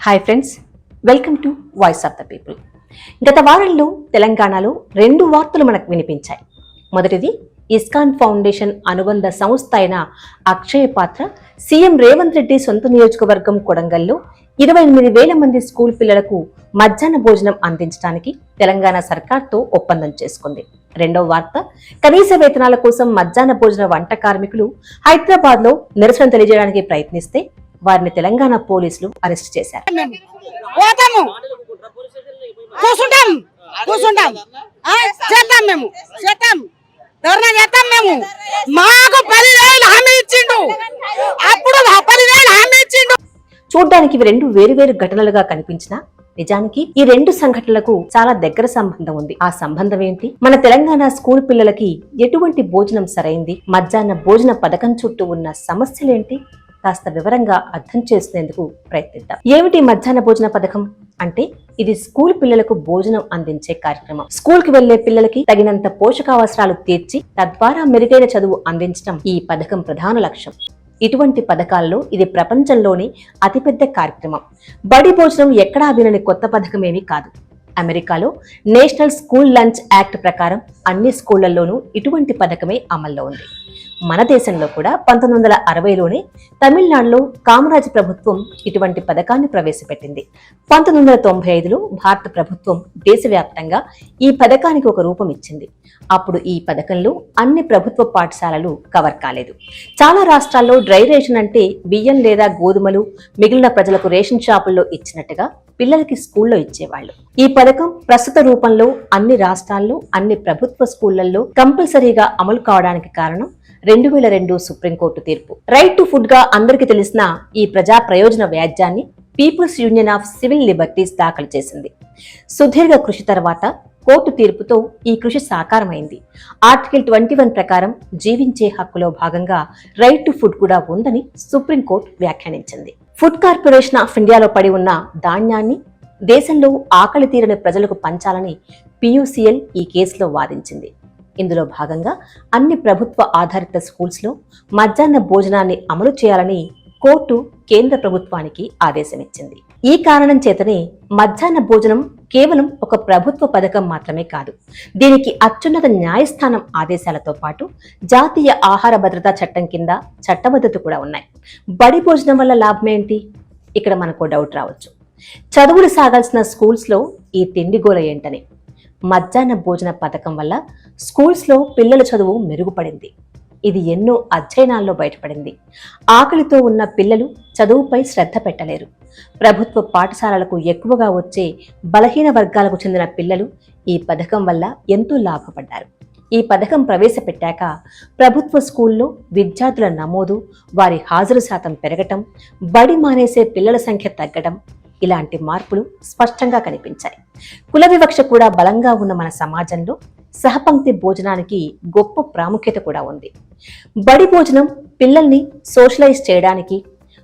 Hi friends welcome to voice of the people గత వారంలో తెలంగాణలో రెండు వార్తలు మనకు వినిపించాయి. మొదటిది ఇస్కాన్ ఫౌండేషన్ అనుబంధ సంస్థ అయిన అక్షయ పాత్ర సీఎం రేవంత్ రెడ్డి సొంత నియోజకవర్గం కొడంగల్లో ఇరవై ఎనిమిది వేల మంది స్కూల్ పిల్లలకు మధ్యాహ్న భోజనం అందించడానికి తెలంగాణ సర్కార్తో ఒప్పందం చేసుకుంది. రెండవ వార్త కనీస వేతనాల కోసం మధ్యాహ్న భోజన వంట కార్మికులు హైదరాబాద్లో నిరసన తెలియజేయడానికి ప్రయత్నిస్తే వారిని తెలంగాణ పోలీసులు అరెస్ట్ చేశారు. మేము పోతాము. కూర్చుంటాం కూర్చుంటాం ఆ, చేద్దాం మేము. చేద్దాం. ధర్నా చేద్దాం మేము. మాకు పదివేలు హామీ ఇచ్చిండు. అప్పుడు ఆ పదివేలు హామీ ఇచ్చిండు. చూడ్డానికి ఇవి రెండు వేరువేరు ఘటనలుగా కనిపించినా నిజానికి ఈ రెండు సంఘటనలకు చాలా దగ్గర సంబంధం ఉంది. ఆ సంబంధం ఏంటి? మన తెలంగాణ స్కూల్ పిల్లలకి ఎటువంటి భోజనం సరైంది? మధ్యాహ్న భోజన పథకం చుట్టూ ఉన్న సమస్యలేంటి? కాస్త వివరంగా అర్థం చేసుకునేందుకు ప్రయత్నిద్దాం. ఏమిటి మధ్యాహ్న భోజన పథకం? అంటే ఇది స్కూల్ పిల్లలకు భోజనం అందించే కార్యక్రమం. స్కూల్కి వెళ్ళే పిల్లలకి తగినంత పోషకావసరాలు తీర్చి తద్వారా మెరుగైన చదువు అందించడం ఈ పథకం ప్రధాన లక్ష్యం. ఇటువంటి పథకాల్లో ఇది ప్రపంచంలోనే అతిపెద్ద కార్యక్రమం. బడి భోజనం ఎక్కడా వినని కొత్త పథకమేమీ కాదు. అమెరికాలో నేషనల్ స్కూల్ లంచ్ యాక్ట్ ప్రకారం అన్ని స్కూళ్ళలోనూ ఇటువంటి పథకమే అమల్లో ఉంది. మన దేశంలో కూడా పంతొమ్మిది వందల అరవైలోనే తమిళనాడులో కామరాజ్ ప్రభుత్వం ఇటువంటి పథకాన్ని ప్రవేశపెట్టింది. పంతొమ్మిది వందల తొంభై ఐదులో భారత ప్రభుత్వం దేశవ్యాప్తంగా ఈ పథకానికి ఒక రూపం ఇచ్చింది. అప్పుడు ఈ పథకంలో అన్ని ప్రభుత్వ పాఠశాలలు కవర్ కాలేదు. చాలా రాష్ట్రాల్లో డ్రై రేషన్ అంటే బియ్యం లేదా గోధుమలు మిగిలిన ప్రజలకు రేషన్ షాపుల్లో ఇచ్చినట్టుగా పిల్లలకి స్కూల్లో ఇచ్చేవాళ్ళు. ఈ పథకం ప్రస్తుత రూపంలో అన్ని రాష్ట్రాల్లో అన్ని ప్రభుత్వ స్కూళ్ళలో కంపల్సరీగా అమలు కావడానికి కారణం రెండు వేల రెండు సుప్రీంకోర్టు తీర్పు. రైట్ టు ఫుడ్గా అందరికీ తెలిసిన ఈ ప్రజా ప్రయోజన వ్యాజ్యాన్ని people's union of civil liberties దాఖలు చేసింది. సుదీర్ఘ కృషి తర్వాత కోర్టు తీర్పుతో ఈ కృషి సాకారమైంది. ఆర్టికల్ ట్వంటీ వన్ ప్రకారం జీవించే హక్కులో భాగంగా రైట్ టు ఫుడ్ కూడా ఉందని సుప్రీంకోర్టు వ్యాఖ్యానించింది. ఫుడ్ కార్పొరేషన్ ఆఫ్ ఇండియాలో పడి ఉన్న ధాన్యాన్ని దేశంలో ఆకలి తీరని ప్రజలకు పంచాలని పియూసీఎల్ ఈ కేసులో వాదించింది. ఇందులో భాగంగా అన్ని ప్రభుత్వ ఆధారిత స్కూల్స్లో మధ్యాహ్న భోజనాన్ని అమలు చేయాలని కోర్టు కేంద్ర ప్రభుత్వానికి ఆదేశమిచ్చింది. ఈ కారణం చేతనే మధ్యాహ్న భోజనం కేవలం ఒక ప్రభుత్వ పథకం మాత్రమే కాదు. దీనికి అత్యున్నత న్యాయస్థానం ఆదేశాలతో పాటు జాతీయ ఆహార భద్రతా చట్టం కింద చట్టబద్ధత కూడా ఉన్నాయి. బడి భోజనం వల్ల లాభం ఏంటి? ఇక్కడ మనకు డౌట్ రావచ్చు. చదువులు సాగాల్సిన స్కూల్స్లో ఈ తిండిగోల ఏంటని. మధ్యాహ్న భోజన పథకం వల్ల స్కూల్స్లో పిల్లల చదువు మెరుగుపడింది. ఇది ఎన్నో అధ్యయనాల్లో బయటపడింది. ఆకలితో ఉన్న పిల్లలు చదువుపై శ్రద్ధ పెట్టలేరు. ప్రభుత్వ పాఠశాలలకు ఎక్కువగా వచ్చే బలహీన వర్గాలకు చెందిన పిల్లలు ఈ పథకం వల్ల ఎంతో లాభపడ్డారు. ఈ పథకం ప్రవేశపెట్టాక ప్రభుత్వ స్కూల్లో విద్యార్థుల నమోదు వారి హాజరు శాతం పెరగటం బడి మానేసే పిల్లల సంఖ్య తగ్గడం ఇలాంటి మార్పులు స్పష్టంగా కనిపించాయి. కుల వివక్ష కూడా బలంగా ఉన్న మన సమాజంలో సహపంక్తి భోజనానికి గొప్ప ప్రాముఖ్యత కూడా ఉంది. బడి భోజనం పిల్లల్ని సోషలైజ్ చేయడానికి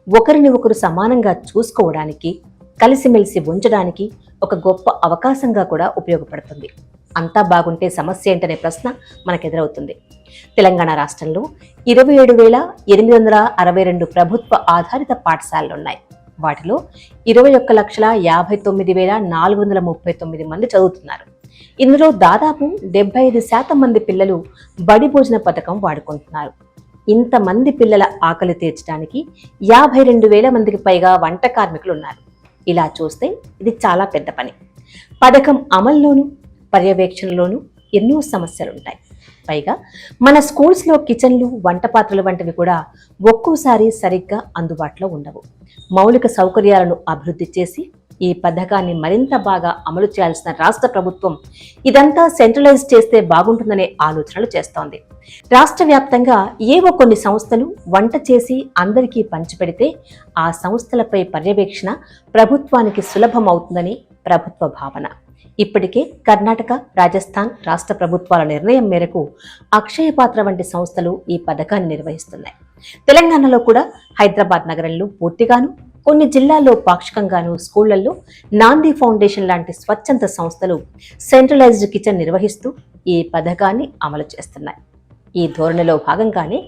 ఒకరిని ఒకరు సమానంగా చూసుకోవడానికి కలిసిమెలిసి ఉంచడానికి ఒక గొప్ప అవకాశంగా కూడా ఉపయోగపడుతుంది. అంతా బాగుంటే సమస్య ఏంటనే ప్రశ్న మనకు ఎదురవుతుంది తెలంగాణ రాష్ట్రంలో ఇరవై ఏడు వేల ఎనిమిది వందల అరవై రెండు ప్రభుత్వ ఆధారిత పాఠశాలలు ఉన్నాయి వాటిలో ఇరవై ఒక్క లక్షల యాభై తొమ్మిది వేల నాలుగు వందల ముప్పై తొమ్మిది మంది చదువుతున్నారు. ఇందులో దాదాపు డెబ్బై ఐదు శాతం మంది పిల్లలు బడి భోజన పథకం వాడుకుంటున్నారు. ఇంతమంది పిల్లల ఆకలి తీర్చడానికి యాభై రెండు వేల మందికి పైగా వంట కార్మికులు ఉన్నారు ఇలా చూస్తే ఇది చాలా పెద్ద పని. పథకం అమల్లోనూ పర్యవేక్షణలోనూ ఎన్నో సమస్యలుంటాయి. పైగా మన స్కూల్స్లో కిచెన్లు వంట పాత్రలు వంటివి కూడా ఒక్కోసారి సరిగ్గా అందుబాటులో ఉండవు. మౌలిక సౌకర్యాలను అభివృద్ధి చేసి ఈ పథకాన్ని మరింత బాగా అమలు చేయాల్సిన రాష్ట్ర ప్రభుత్వం ఇదంతా సెంట్రలైజ్ చేస్తే బాగుంటుందనే ఆలోచనలు చేస్తోంది. రాష్ట్ర వ్యాప్తంగా ఏవో కొన్ని సంస్థలు వంట చేసి అందరికీ పంచిపెడితే ఆ సంస్థలపై పర్యవేక్షణ ప్రభుత్వానికి సులభం అవుతుందని ప్రభుత్వ భావన. ఇప్పటికే కర్ణాటక రాజస్థాన్ రాష్ట్ర ప్రభుత్వాల నిర్ణయం మేరకు అక్షయ పాత్ర వంటి సంస్థలు ఈ పథకాన్ని నిర్వహిస్తున్నాయి. తెలంగాణలో కూడా హైదరాబాద్ నగరంలో పూర్తిగాను కొన్ని జిల్లాల్లో పాక్షికంగాను స్కూళ్ళలో నాంది ఫౌండేషన్ లాంటి స్వచ్ఛంద సంస్థలు సెంట్రలైజ్డ్ కిచెన్ నిర్వహిస్తూ ఈ పథకాన్ని అమలు చేస్తున్నాయి. ఈ ధోరణిలో భాగంగానే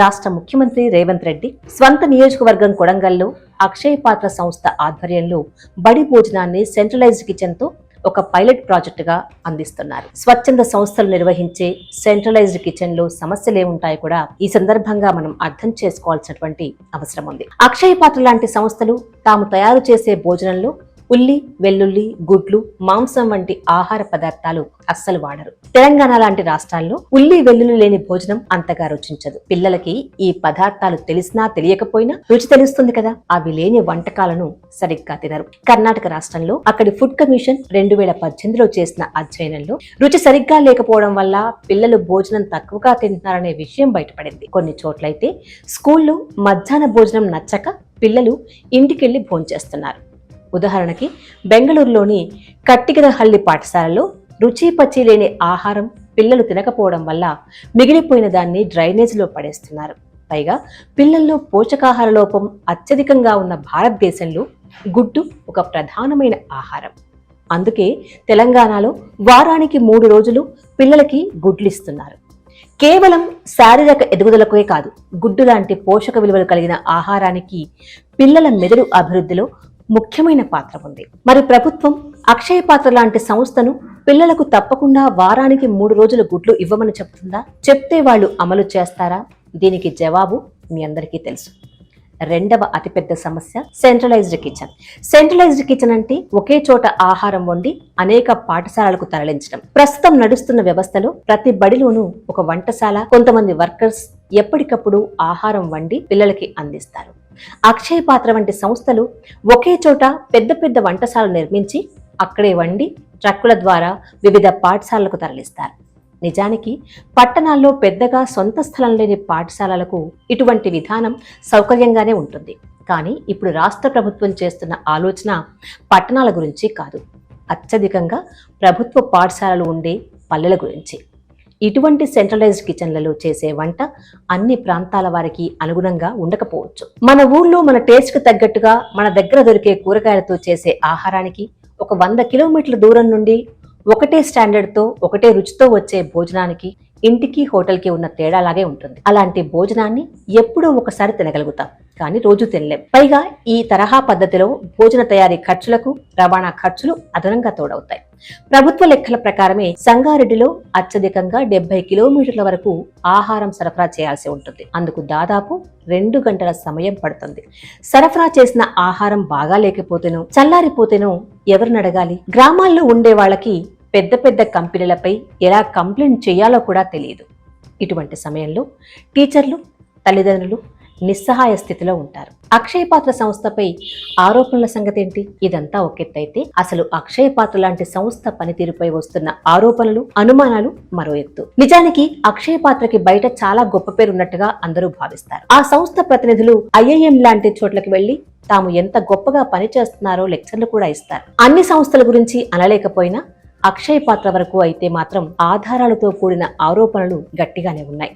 రాష్ట్ర ముఖ్యమంత్రి రేవంత్ రెడ్డి స్వంత నియోజకవర్గం కొడంగల్లో అక్షయ పాత్ర సంస్థ ఆధ్వర్యంలో బడి భోజనాన్ని సెంట్రలైజ్డ్ కిచెన్తో ఒక పైలట్ ప్రాజెక్టుగా అందిస్తున్నారు. స్వచ్ఛంద సంస్థలు నిర్వహించే సెంట్రలైజ్డ్ కిచెన్లో సమస్యలు కూడా ఈ సందర్భంగా మనం అర్థం చేసుకోవాల్సినటువంటి అవసరం ఉంది. అక్షయ పాత్ర లాంటి సంస్థలు తాము తయారు చేసే భోజనంలో ఉల్లి వెల్లుల్లి గుడ్లు మాంసం వంటి ఆహార పదార్థాలు అస్సలు వాడరు. తెలంగాణ లాంటి రాష్ట్రాల్లో ఉల్లి వెల్లుల్లి లేని భోజనం అంతగా రుచించదు. పిల్లలకి ఈ పదార్థాలు తెలిసినా తెలియకపోయినా రుచి తెలుస్తుంది కదా. అవి లేని వంటకాలను సరిగ్గా తినరు. కర్ణాటక రాష్ట్రంలో అక్కడి ఫుడ్ కమిషన్ రెండు వేల పద్దెనిమిదిలో చేసిన అధ్యయనంలో రుచి సరిగ్గా లేకపోవడం వల్ల పిల్లలు భోజనం తక్కువగా తింటున్నారనే విషయం బయటపడింది. కొన్ని చోట్లయితే స్కూల్లో మధ్యాహ్న భోజనం నచ్చక పిల్లలు ఇంటికెళ్ళి భోంచేస్తున్నారు. ఉదాహరణకి బెంగళూరులోని కట్టిగనహల్లి పాఠశాలలో రుచి పచ్చి లేని ఆహారం పిల్లలు తినకపోవడం వల్ల మిగిలిపోయిన దాన్ని డ్రైనేజీలో పడేస్తున్నారు. పైగా పిల్లల్లో పోషకాహార లోపం అత్యధికంగా ఉన్న భారతదేశంలో గుడ్డు ఒక ప్రధానమైన ఆహారం. అందుకే తెలంగాణలో వారానికి మూడు రోజులు పిల్లలకి గుడ్లు ఇస్తున్నారు కేవలం శారీరక ఎదుగుదలకే కాదు గుడ్డు లాంటి పోషక విలువలు కలిగిన ఆహారానికి పిల్లల మెదడు అభివృద్ధిలో ముఖ్యమైన పాత్ర ఉంది. మరి ప్రభుత్వం అక్షయ పాత్ర లాంటి సంస్థను పిల్లలకు తప్పకుండా వారానికి మూడు రోజుల గుడ్లు ఇవ్వమని చెప్తుందా? చెప్తే వాళ్ళు అమలు చేస్తారా? దీనికి జవాబు మీ అందరికీ తెలుసు. రెండవ అతిపెద్ద సమస్య సెంట్రలైజ్డ్ కిచెన్. సెంట్రలైజ్డ్ కిచెన్ అంటే ఒకే చోట ఆహారం వండి అనేక పాఠశాలలకు తరలించడం. ప్రస్తుతం నడుస్తున్న వ్యవస్థలో ప్రతి బడిలోనూ ఒక వంటశాల కొంతమంది వర్కర్స్ ఎప్పటికప్పుడు ఆహారం వండి పిల్లలకి అందిస్తారు. అక్షయ పాత్ర వంటి సంస్థలు ఒకే చోట పెద్ద పెద్ద వంటశాలలు నిర్మించి అక్కడే వండి ట్రక్కుల ద్వారా వివిధ పాఠశాలలకు తరలిస్తారు. నిజానికి పట్టణాల్లో పెద్దగా సొంత స్థలం లేని పాఠశాలలకు ఇటువంటి విధానం సౌకర్యంగానే ఉంటుంది. కానీ ఇప్పుడు రాష్ట్ర ప్రభుత్వం చేస్తున్న ఆలోచన పట్టణాల గురించి కాదు. అత్యధికంగా ప్రభుత్వ పాఠశాలలు ఉండే పల్లెల గురించి. ఇటువంటి సెంట్రలైజ్డ్ కిచెన్లలో చేసే వంట అన్ని ప్రాంతాల వారికి అనుగుణంగా ఉండకపోవచ్చు. మన ఊళ్ళో మన టేస్ట్కి తగ్గట్టుగా మన దగ్గర దొరికే కూరగాయలతో చేసే ఆహారానికి ఒక వంద కిలోమీటర్ల దూరం నుండి ఒకటే స్టాండర్డ్తో ఒకటే రుచితో వచ్చే భోజనానికి ఇంటికి హోటల్కి ఉన్న తేడాలాగే ఉంటుంది. అలాంటి భోజనాన్ని ఎప్పుడో ఒకసారి తినగలుగుతాం కానీ రోజు తినలేం. పైగా ఈ తరహా పద్ధతిలో భోజన తయారీ ఖర్చులకు రవాణా ఖర్చులు అదనంగా తోడవుతాయి. ప్రభుత్వ లెక్కల ప్రకారమే సంగారెడ్డిలో అత్యధికంగా డెబ్బై కిలోమీటర్ల వరకు ఆహారం సరఫరా చేయాల్సి ఉంటుంది. అందుకు దాదాపు రెండు గంటల సమయం పడుతుంది. సరఫరా చేసిన ఆహారం బాగా లేకపోతేనో చల్లారిపోతేనో ఎవరిని అడగాలి? గ్రామాల్లో ఉండే వాళ్ళకి పెద్ద పెద్ద కంపెనీలపై ఎలా కంప్లైంట్ చేయాలో కూడా తెలియదు. ఇటువంటి సమయంలో టీచర్లు తల్లిదండ్రులు నిస్సహాయ స్థితిలో ఉంటారు. అక్షయ పాత్ర సంస్థపై ఆరోపణల సంగతి ఏంటి ఇదంతా ఒకెత్తైతే అసలు అక్షయ పాత్ర లాంటి సంస్థ పనితీరుపై వస్తున్న ఆరోపణలు అనుమానాలు మరో ఎత్తు. నిజానికి అక్షయ పాత్రకి బయట చాలా గొప్ప పేరు ఉన్నట్టుగా అందరూ భావిస్తారు. ఆ సంస్థ ప్రతినిధులు ఐఐఎం లాంటి చోట్లకి వెళ్ళి తాము ఎంత గొప్పగా పనిచేస్తున్నారో లెక్చర్లు కూడా ఇస్తారు. అన్ని సంస్థల గురించి అనలేకపోయినా అక్షయ్ పాత్ర వరకు అయితే మాత్రం ఆధారాలతో కూడిన ఆరోపణలు గట్టిగానే ఉన్నాయి.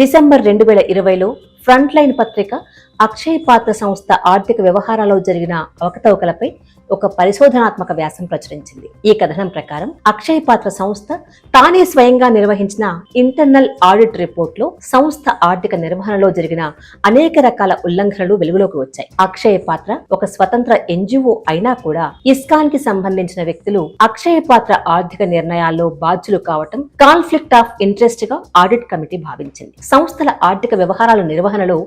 డిసెంబర్ రెండు వేల ఇరవైలో ఫ్రంట్ లైన్ పత్రిక అక్షయ్ పాత్ర సంస్థ ఆర్థిక వ్యవహారాల్లో జరిగిన అవకతవకలపై ఒక పరిశోధనాత్మక వ్యాసం ప్రచురించింది. ఈ కథనం ప్రకారం అక్షయ పాత్ర సంస్థ తానే స్వయంగా నిర్వహించిన ఇంటర్నల్ ఆడిట్ రిపోర్ట్లో సంస్థ ఆర్థిక నిర్వహణలో జరిగిన అనేక రకాల ఉల్లంఘనలు వెలుగులోకి వచ్చాయి. అక్షయ పాత్ర ఒక స్వతంత్ర ఎన్జిఓ అయినా కూడా ఇస్కాన్కి సంబంధించిన వ్యక్తులు అక్షయ పాత్ర ఆర్థిక నిర్ణయాల్లో బాధ్యులు కావటం కాన్ఫ్లిక్ట్ ఆఫ్ ఇంట్రెస్ట్గా ఆడిట్ కమిటీ భావించింది. సంస్థల ఆర్థిక వ్యవహారాల నిర్వహణలో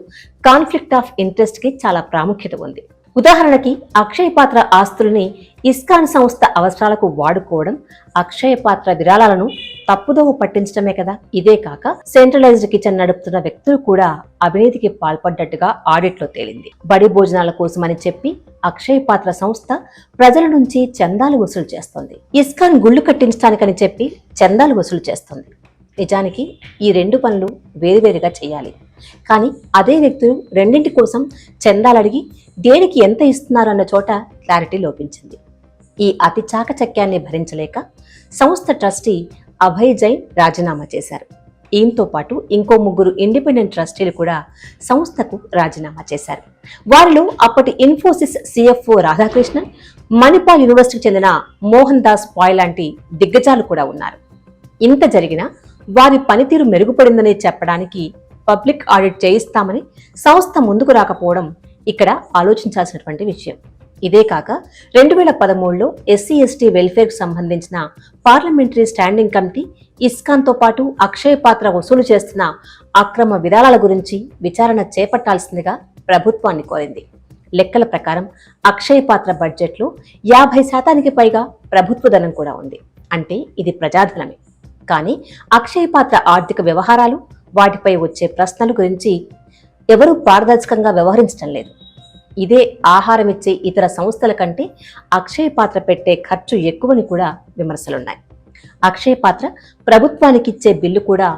కాన్ఫ్లిక్ట్ ఆఫ్ ఇంట్రెస్ట్కి చాలా ప్రాముఖ్యత ఉంది. ఉదాహరణకి అక్షయ పాత్ర ఆస్తుల్ని ఇస్కాన్ సంస్థ అవసరాలకు వాడుకోవడం అక్షయ పాత్ర విరాళాలను తప్పుదోవ పట్టించడమే కదా. ఇదే కాక సెంట్రలైజ్డ్ కిచెన్ నడుపుతున్న వ్యక్తులు కూడా అవినీతికి పాల్పడ్డట్టుగా ఆడిట్లో తేలింది. బడి భోజనాల కోసమని చెప్పి అక్షయ పాత్ర సంస్థ ప్రజల నుంచి చందాలు వసూలు చేస్తోంది. ఇస్కాన్ గుళ్ళు కట్టించడానికని చెప్పి చందాలు వసూలు చేస్తుంది. నిజానికి ఈ రెండు పనులు వేరువేరుగా చేయాలి. కానీ అదే వ్యక్తులు రెండింటి కోసం చందాలడిగి దేనికి ఎంత ఇస్తున్నారు అన్న చోట క్లారిటీ లోపించింది. ఈ అతి చాకచక్యాన్ని భరించలేక సంస్థ ట్రస్టీ అభయ్ జైన్ రాజీనామా చేశారు. ఈయంతో పాటు ఇంకో ముగ్గురు ఇండిపెండెంట్ ట్రస్టీలు కూడా సంస్థకు రాజీనామా చేశారు. వారిలో అప్పటి ఇన్ఫోసిస్ సిఎఫ్ఓ రాధాకృష్ణన్ మణిపాల్ యూనివర్సిటీకి చెందిన మోహన్ దాస్ పాయ్ లాంటి దిగ్గజాలు కూడా ఉన్నారు. ఇంత జరిగినా వారి పనితీరు మెరుగుపడిందని చెప్పడానికి పబ్లిక్ ఆడిట్ చేయిస్తామని సంస్థ ముందుకు రాకపోవడం ఇక్కడ ఆలోచించాల్సినటువంటి విషయం. ఇదే కాక రెండు వేల పదమూడులో ఎస్సీ ఎస్టీ వెల్ఫేర్కు సంబంధించిన పార్లమెంటరీ స్టాండింగ్ కమిటీ ఇస్కాన్తో పాటు అక్షయ పాత్ర వసూలు చేస్తున్న అక్రమ విధానాల గురించి విచారణ చేపట్టాల్సిందిగా ప్రభుత్వాన్ని కోరింది. లెక్కల ప్రకారం అక్షయ పాత్ర బడ్జెట్లో యాభై శాతానికి పైగా ప్రభుత్వ ధనం కూడా ఉంది. అంటే ఇది ప్రజాధనమే. కానీ అక్షయ పాత్ర ఆర్థిక వ్యవహారాలు వాటిపై వచ్చే ప్రశ్నల గురించి ఎవరూ పారదర్శకంగా వ్యవహరించడం లేదు. ఇదే ఆహారం ఇచ్చే ఇతర సంస్థల కంటే అక్షయ పాత్ర పెట్టే ఖర్చు ఎక్కువని కూడా విమర్శలున్నాయి. అక్షయ పాత్ర ప్రభుత్వానికి ఇచ్చే బిల్లు కూడా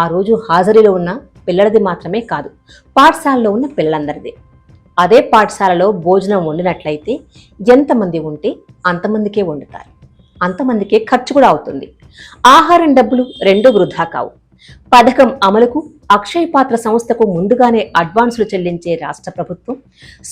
ఆ రోజు హాజరీలో ఉన్న పిల్లలది మాత్రమే కాదు పాఠశాలలో ఉన్న పిల్లలందరిది. అదే పాఠశాలలో భోజనం వండినట్లయితే ఎంతమంది ఉంటే అంతమందికే వండుతారు. అంతమందికే ఖర్చు కూడా అవుతుంది. ఆహారం డబ్బులు రెండు వృధా కావు. పథకం అమలుకు అక్షయ పాత్ర సంస్థకు ముందుగానే అడ్వాన్సులు చెల్లించే రాష్ట్ర ప్రభుత్వం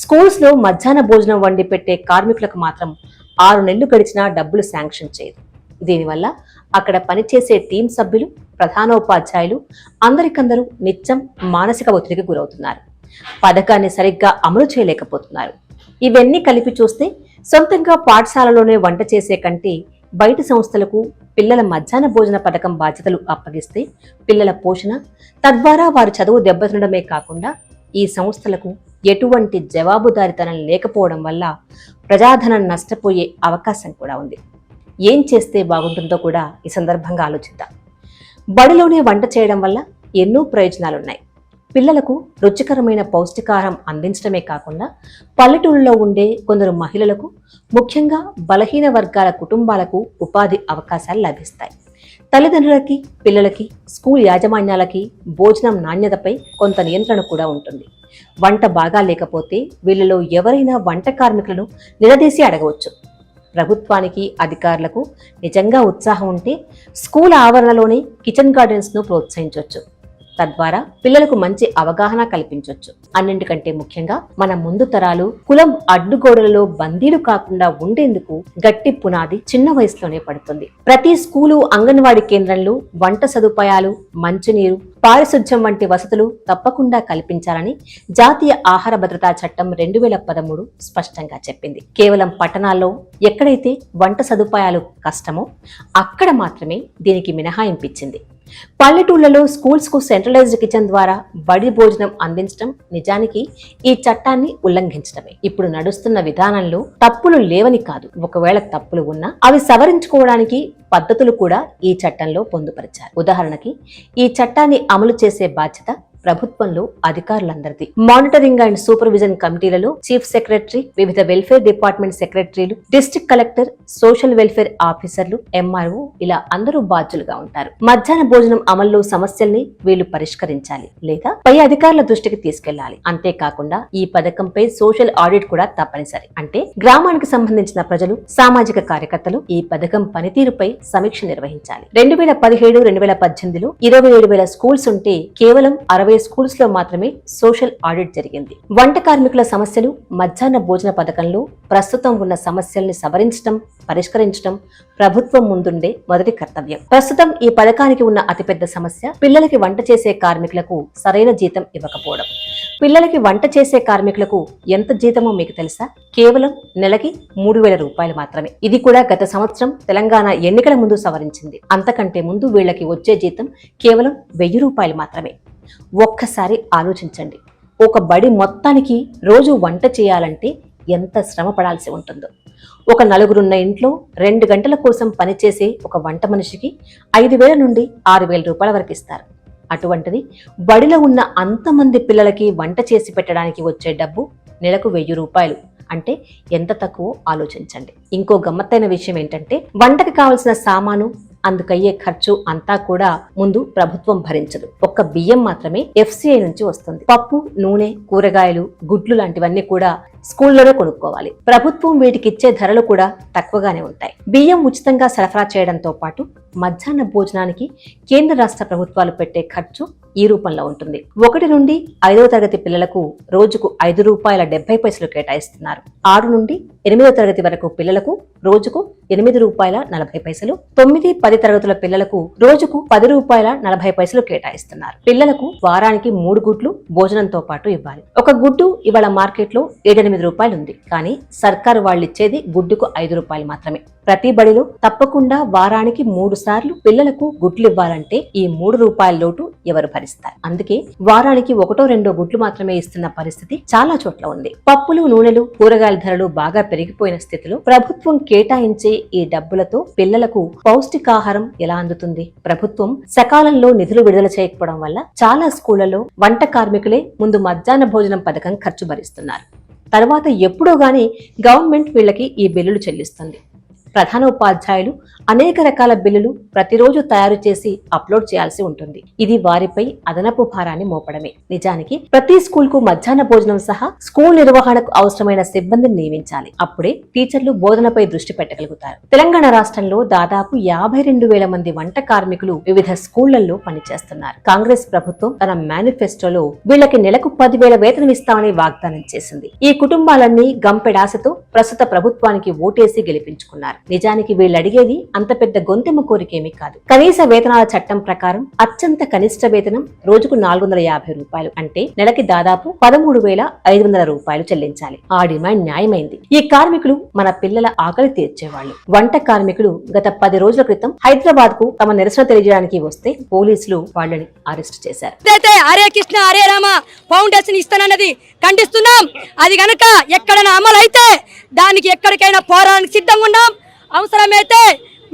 స్కూల్స్లో మధ్యాహ్న భోజనం వండి పెట్టే కార్మికులకు మాత్రం ఆరు నెలలు గడిచినా డబ్బులు శాంక్షన్ చేయదు. దీనివల్ల అక్కడ పనిచేసే టీం సభ్యులు ప్రధానోపాధ్యాయులు అందరికందరూ నిత్యం మానసిక ఒత్తిడికి గురవుతున్నారు. పథకాన్ని సరిగ్గా అమలు చేయలేకపోతున్నారు. ఇవన్నీ కలిపి చూస్తే సొంతంగా పాఠశాలలోనే వంట చేసే కంటే బయట సంస్థలకు పిల్లల మధ్యాహ్న భోజన పథకం బాధ్యతలు అప్పగిస్తే పిల్లల పోషణ తద్వారా వారు చదువు దెబ్బతినడమే కాకుండా ఈ సంస్థలకు ఎటువంటి జవాబుదారితనం లేకపోవడం వల్ల ప్రజాధనం నష్టపోయే అవకాశం కూడా ఉంది. ఏం చేస్తే బాగుంటుందో కూడా ఈ సందర్భంగా ఆలోచిద్దాం. బడిలోనే వంట చేయడం వల్ల ఎన్నో ప్రయోజనాలున్నాయి. పిల్లలకు రుచికరమైన పౌష్టికాహారం అందించడమే కాకుండా పల్లెటూళ్ళలో ఉండే కొందరు మహిళలకు ముఖ్యంగా బలహీన వర్గాల కుటుంబాలకు ఉపాధి అవకాశాలు లభిస్తాయి. తల్లిదండ్రులకి పిల్లలకి స్కూల్ యాజమాన్యాలకి భోజనం నాణ్యతపై కొంత నియంత్రణ కూడా ఉంటుంది. వంట బాగా లేకపోతే వీళ్ళలో ఎవరైనా వంట కార్మికులను నిలదీసి అడగవచ్చు. ప్రభుత్వానికి అధికారులకు నిజంగా ఉత్సాహం ఉంటే స్కూల్ ఆవరణలోనే కిచెన్ గార్డెన్స్ను ప్రోత్సహించవచ్చు. తద్వారా పిల్లలకు మంచి అవగాహన కల్పించవచ్చు అన్నింటికంటే ముఖ్యంగా మన ముందు తరాలు కులం అడ్డుగోడలలో బందీలు కాకుండా ఉండేందుకు గట్టి పునాది చిన్న వయసులోనే పడుతుంది. ప్రతి స్కూలు అంగన్వాడీ కేంద్రంలో వంట సదుపాయాలు మంచినీరు పారిశుధ్యం వంటి వసతులు తప్పకుండా కల్పించాలని జాతీయ ఆహార భద్రతా చట్టం రెండు వేల పదమూడు స్పష్టంగా చెప్పింది. కేవలం పట్టణాల్లో ఎక్కడైతే వంట సదుపాయాలు కష్టమో అక్కడ మాత్రమే దీనికి మినహాయింపించింది పల్లెటూళ్ళలో స్కూల్స్కు సెంట్రలైజ్డ్ కిచెన్ ద్వారా బడి భోజనం అందించడం నిజానికి ఈ చట్టాన్ని ఉల్లంఘించడమే. ఇప్పుడు నడుస్తున్న విధానంలో తప్పులు లేవని కాదు. ఒకవేళ తప్పులు ఉన్నా అవి సవరించుకోవడానికి పద్ధతులు కూడా ఈ చట్టంలో పొందుపరిచారు. ఉదాహరణకి ఈ చట్టాన్ని అమలు చేసే బాధ్యత ప్రభుత్వంలో అధికారులందరిది. మానిటరింగ్ అండ్ సూపర్విజన్ కమిటీలలో చీఫ్ సెక్రటరీ వివిధ వెల్ఫేర్ డిపార్ట్మెంట్ సెక్రటరీలు డిస్ట్రిక్ట్ కలెక్టర్ సోషల్ వెల్ఫేర్ ఆఫీసర్లు ఎంఆర్ఓ ఇలా అందరూ బాధ్యులుగా ఉంటారు. మధ్యాహ్న భోజనం అమల్లో సమస్యల్ని వీళ్ళు పరిష్కరించాలి లేదా పై అధికారుల దృష్టికి తీసుకెళ్ళాలి అంతేకాకుండా ఈ పథకంపై సోషల్ ఆడిట్ కూడా తప్పనిసరి. అంటే గ్రామానికి సంబంధించిన ప్రజలు సామాజిక కార్యకర్తలు ఈ పథకం పనితీరుపై సమీక్ష నిర్వహించాలి. రెండు వేల పదిహేడు రెండు వేల పద్దెనిమిదిలో ఇరవై ఏడు వేల స్కూల్స్ ఉంటే కేవలం అరవై స్కూల్స్లో మాత్రమే సోషల్ ఆడిట్ జరిగింది. వంట కార్మికుల సమస్యలు మధ్యాహ్న భోజన పథకంలో ప్రస్తుతం ఉన్న సమస్యల్ని సవరించడం పరిష్కరించడం ప్రభుత్వం ముందుండే మొదటి కర్తవ్యం. ప్రస్తుతం ఈ పథకానికి ఉన్న అతిపెద్ద సమస్య పిల్లలకి వంట చేసే కార్మికులకు సరైన జీతం ఇవ్వకపోవడం. పిల్లలకి వంట చేసే కార్మికులకు ఎంత జీతమో మీకు తెలుసా? కేవలం నెలకి మూడు వేల రూపాయలు మాత్రమే. ఇది కూడా గత సంవత్సరం తెలంగాణ ఎన్నికల ముందు సవరించింది. అంతకంటే ముందు వీళ్ళకి వచ్చే జీతం కేవలం వెయ్యి రూపాయలు మాత్రమే. ఒక్కసారి ఆలోచించండి. ఒక బడి మొత్తానికి రోజు వంట చేయాలంటే ఎంత శ్రమ పడాల్సి ఉంటుందో. ఒక నలుగురున్న ఇంట్లో రెండు గంటల కోసం పనిచేసే ఒక వంట మనిషికి ఐదు వేల నుండి ఆరు వేల రూపాయల వరకు ఇస్తారు. అటువంటిది బడిలో ఉన్న అంతమంది పిల్లలకి వంట చేసి పెట్టడానికి వచ్చే డబ్బు నెలకు వెయ్యి రూపాయలు. అంటే ఎంత తక్కువ ఆలోచించండి. ఇంకో గమ్మత్తైన విషయం ఏంటంటే వంటకి కావలసిన సామాను అందుకయ్యే ఖర్చు అంతా కూడా ముందు ప్రభుత్వం భరించదు. ఒక్క బియ్యం మాత్రమే ఎఫ్సిఐ నుంచి వస్తుంది. పప్పు నూనె కూరగాయలు గుడ్లు లాంటివన్నీ కూడా స్కూల్లోనే కొనుక్కోవాలి. ప్రభుత్వం వీటికి ఇచ్చే ధరలు కూడా తక్కువగానే ఉంటాయి. బియ్యం ఉచితంగా సరఫరా చేయడంతో పాటు మధ్యాహ్న భోజనానికి కేంద్ర రాష్ట్ర ప్రభుత్వాలు పెట్టే ఖర్చు ఈ రూపంలో ఉంటుంది. ఒకటి నుండి ఐదవ తరగతి పిల్లలకు రోజుకు ఐదు రూపాయల డెబ్బై పైసలు కేటాయిస్తున్నారు. ఆరు నుండి ఎనిమిదవ తరగతి వరకు పిల్లలకు రోజుకు ఎనిమిది రూపాయల నలభై పైసలు తొమ్మిది పది తరగతుల పిల్లలకు రోజుకు పది రూపాయల నలభై పైసలు కేటాయిస్తున్నారు. పిల్లలకు వారానికి మూడు గుడ్లు భోజనంతో పాటు ఇవ్వాలి. ఒక గుడ్డు ఇవాళ మార్కెట్లో ఏడెనిమిది రూపాయలు ఉంది. కానీ సర్కారు వాళ్ళు ఇచ్చేది గుడ్డుకు ఐదు రూపాయలు మాత్రమే. ప్రతి బడిలో తప్పకుండా వారానికి మూడు సార్లు పిల్లలకు గుడ్లు ఇవ్వాలంటే ఈ మూడు రూపాయల లోటు ఎవరు భరిస్తారు? అందుకే వారానికి ఒకటో రెండో గుడ్లు మాత్రమే ఇస్తున్న పరిస్థితి చాలా చోట్ల ఉంది. పప్పులు నూనెలు కూరగాయల ధరలు బాగా పెరిగిపోయిన స్థితిలో ప్రభుత్వం కేటాయించే ఈ డబ్బులతో పిల్లలకు పౌష్టికాహారం ఎలా అందుతుంది? ప్రభుత్వం సకాలంలో నిధులు విడుదల చేయకపోవడం వల్ల చాలా స్కూళ్ళలో వంట కార్మికులే ముందు మధ్యాహ్న భోజనం పథకం ఖర్చు భరిస్తున్నారు. తర్వాత ఎప్పుడో గాని గవర్నమెంట్ వీళ్ళకి ఈ బిల్లులు చెల్లిస్తుంది. ప్రధాన ఉపాధ్యాయులు అనేక రకాల బిల్లులు ప్రతిరోజు తయారు చేసి అప్లోడ్ చేయాల్సి ఉంటుంది. ఇది వారిపై అదనపు భారాన్ని మోపడమే. నిజానికి ప్రతి స్కూల్కు మధ్యాహ్న భోజనం సహా స్కూల్ నిర్వహణకు అవసరమైన సిబ్బందిని నియమించాలి. అప్పుడే టీచర్లు బోధనపై దృష్టి పెట్టగలుగుతారు. తెలంగాణ రాష్ట్రంలో దాదాపు యాభై రెండు వేల మంది వంట కార్మికులు వివిధ స్కూళ్ళలో పనిచేస్తున్నారు. కాంగ్రెస్ ప్రభుత్వం తన మేనిఫెస్టోలో వీళ్ళకి నెలకు పదివేల వేతనం ఇస్తామని వాగ్దానం చేసింది. ఈ కుటుంబాలన్నీ గంపెడాశతో ప్రస్తుత ప్రభుత్వానికి ఓటేసి గెలిపించుకున్నారు. నిజానికి వీళ్ళడిగేది అంత పెద్ద గొంతెమ్మ కోరికేమీ కాదు. కనీస వేతనాల చట్టం ప్రకారం అత్యంత కనిష్ట వేతనం రోజుకు నాలుగు వందల యాభై రూపాయలు అంటే నెలకి దాదాపు పదమూడు వేల ఐదు వందల రూపాయలు చెల్లించాలి. ఆ డిమాండ్ న్యాయమైంది. ఈ కార్మికులు మన పిల్లల ఆకలి తీర్చేవాళ్ళు. వంట కార్మికులు గత పది రోజుల క్రితం హైదరాబాద్కు తమ నిరసన తెలియజేయడానికి వస్తే పోలీసులు వాళ్ళని అరెస్ట్ చేశారు. హరే కృష్ణ హరే రామ ఫౌండేషన్ ఇస్తానన్నది ఖండిస్తున్నాం. అది గనక ఎక్కడైనా అమలు అయితే దానికి ఎక్కడికైనా పోరాడానికి సిద్ధంగా ఉన్నాం అవసరమైతే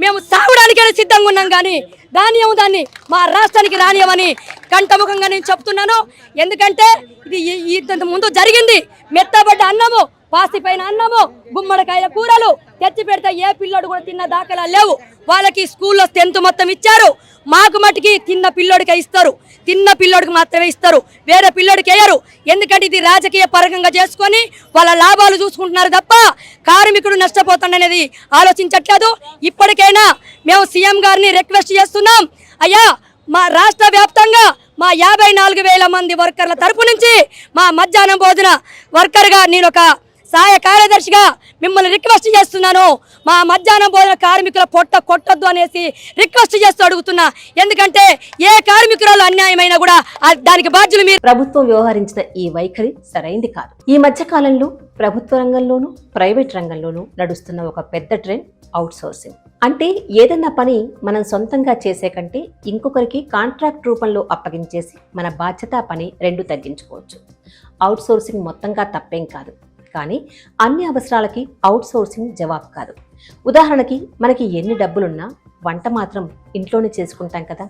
మేము సాగడానికైనా సిద్ధంగా ఉన్నాం కానీ దానియం దాన్ని మా రాష్ట్రానికి రానియమని కంఠముఖంగా నేను చెప్తున్నాను. ఎందుకంటే ఇది ఇంత ముందు జరిగింది. మెత్తబడ్డ అన్నము పాసిపోయిన అన్నము గుమ్మడికాయల కూరలు. తెచ్చి పెడితే ఏ పిల్లోడు కూడా తిన్న దాఖలా లేవు. వాళ్ళకి స్కూల్లో టెన్త్ మొత్తం ఇచ్చారు. మాకు మటుకి తిన్న పిల్లోడికే ఇస్తారు. తిన్న పిల్లోడికి మాత్రమే ఇస్తారు. వేరే పిల్లోడికి వేయరు. ఎందుకంటే ఇది రాజకీయ పరంగా చేసుకొని వాళ్ళ లాభాలు చూసుకుంటున్నారు తప్ప కార్మికుడు నష్టపోతాడనేది ఆలోచించట్లేదు. ఇప్పటికైనా మేము సీఎం గారిని రిక్వెస్ట్ చేస్తున్నాం. అయ్యా మా రాష్ట్ర వ్యాప్తంగా మా యాభై నాలుగు వేల మంది వర్కర్ల తరపు నుంచి మా మధ్యాహ్నం భోజన వర్కర్గా నేను ఒక సహాయ కార్యదర్శిగా మిమ్మల్ని రిక్వెస్ట్ చేస్తున్నాను. మా మధ్యాహ్నం భోజన కార్మికుల పొట్ట కొట్టొద్దు అనేసి రిక్వెస్ట్ చేస్తూ అడుగుతున్నా. ఎందుకంటే ఏ కార్మికురాలు అన్యాయమైనా కూడా దానికి బాధ్యులు మీరు. ప్రభుత్వం వ్యవహరించిన ఈ వైఖరి సరైంది కాదు. ఈ మధ్య కాలంలో ప్రభుత్వ రంగంలోనూ ప్రైవేట్ రంగంలోనూ నడుస్తున్న ఒక పెద్ద ట్రెండ్ అవుట్ సోర్సింగ్ అంటే ఏదన్నా పని మనం సొంతంగా చేసే కంటే ఇంకొకరికి కాంట్రాక్ట్ రూపంలో అప్పగించేసి మన బాధ్యత పని రెండు తగ్గించుకోవచ్చు. అవుట్ సోర్సింగ్ మొత్తంగా తప్పేం కాదు. కానీ అన్ని అవసరాలకి అవుట్ సోర్సింగ్ జవాబు కాదు. ఉదాహరణకి మనకి ఎన్ని డబ్బులున్నా వంట మాత్రం ఇంట్లోనే చేసుకుంటాం కదా.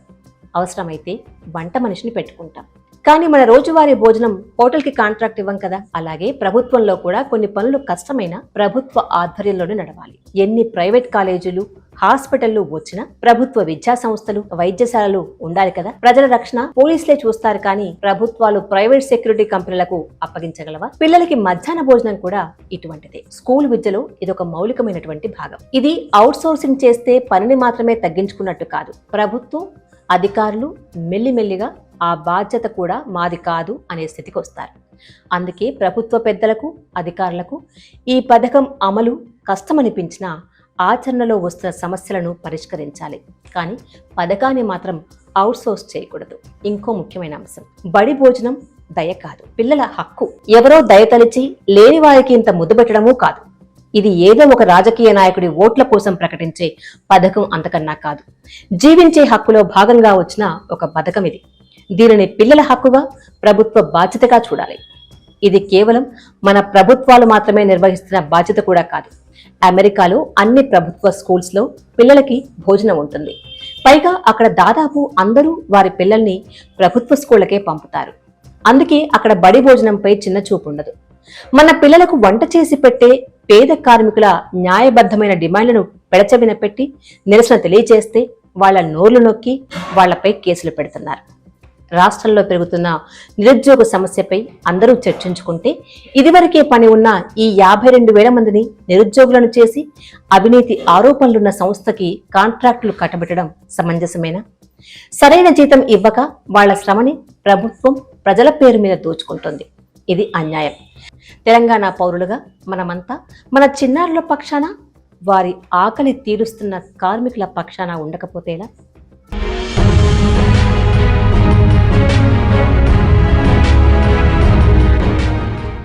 అవసరమైతే వంట మనిషిని పెట్టుకుంటాం. కానీ మన రోజువారీ భోజనం హోటల్కి కాంట్రాక్ట్ ఇవ్వం కదా. అలాగే ప్రభుత్వంలో కూడా కొన్ని పనులు కష్టమైన ప్రభుత్వ ఆధ్వర్యంలోనే నడవాలి. ఎన్ని ప్రైవేట్ కాలేజీలు హాస్పిటల్లు వచ్చినా ప్రభుత్వ విద్యా సంస్థలు వైద్యశాలలు ఉండాలి కదా. ప్రజల రక్షణ పోలీసులే చూస్తారు కానీ ప్రభుత్వాలు ప్రైవేట్ సెక్యూరిటీ కంపెనీలకు అప్పగించగలవా? పిల్లలకి మధ్యాహ్న భోజనం కూడా ఇటువంటిదే. స్కూల్ విద్యలో ఇదొక మౌలికమైనటువంటి భాగం. ఇది అవుట్ సోర్సింగ్ చేస్తే పనిని మాత్రమే తగ్గించుకున్నట్టు కాదు. ప్రభుత్వం అధికారులు మెల్లిమెల్లిగా ఆ బాధ్యత కూడా మాది కాదు అనే స్థితికి వస్తారు. అందుకే ప్రభుత్వ పెద్దలకు అధికారులకు ఈ పథకం అమలు కష్టమనిపించినా ఆచరణలో వస్తున్న సమస్యలను పరిష్కరించాలి. కానీ పథకాన్ని మాత్రం అవుట్సోర్స్ చేయకూడదు. ఇంకో ముఖ్యమైన అంశం. బడి భోజనం దయ కాదు. పిల్లల హక్కు. ఎవరో దయ తలిచి లేని వారికి ఇంత ముద్దు పెట్టడమూ కాదు. ఇది ఏదో ఒక రాజకీయ నాయకుడి ఓట్ల కోసం ప్రకటించే పథకం అంతకన్నా కాదు. జీవించే హక్కులో భాగంగా వచ్చిన ఒక పథకం ఇది. దీనిని పిల్లల హక్కుగా ప్రభుత్వ బాధ్యతగా చూడాలి. ఇది కేవలం మన ప్రభుత్వాలు మాత్రమే నిర్వహిస్తున్న బాధ్యత కూడా కాదు. అమెరికాలో అన్ని ప్రభుత్వ స్కూల్స్లో పిల్లలకి భోజనం ఉంటుంది. పైగా అక్కడ దాదాపు అందరూ వారి పిల్లల్ని ప్రభుత్వ స్కూళ్ళకే పంపుతారు. అందుకే అక్కడ బడి భోజనంపై చిన్న చూపు ఉండదు మన పిల్లలకు వంట చేసి పెట్టే పేద కార్మికుల న్యాయబద్ధమైన డిమాండ్లను పెడచవిన పెట్టి నిరసన తెలియజేస్తే వాళ్ళ నోర్లు నొక్కి వాళ్ళపై కేసులు పెడుతున్నారు. రాష్ట్రంలో పెరుగుతున్న నిరుద్యోగ సమస్యపై అందరూ చర్చించుకుంటే ఇదివరకే పని ఉన్న ఈ యాభై రెండు వేల మందిని నిరుద్యోగులను చేసి అవినీతి ఆరోపణలున్న సంస్థకి కాంట్రాక్టులు కట్టబెట్టడం సమంజసమేనా? సరైన జీతం ఇవ్వక వాళ్ళ శ్రమని ప్రభుత్వం ప్రజల పేరు మీద దోచుకుంటుంది. ఇది అన్యాయం. తెలంగాణ పౌరులుగా మనమంతా మన చిన్నారుల పక్షాన వారి ఆకలి తీరుస్తున్న కార్మికుల పక్షాన ఉండకపోతేలా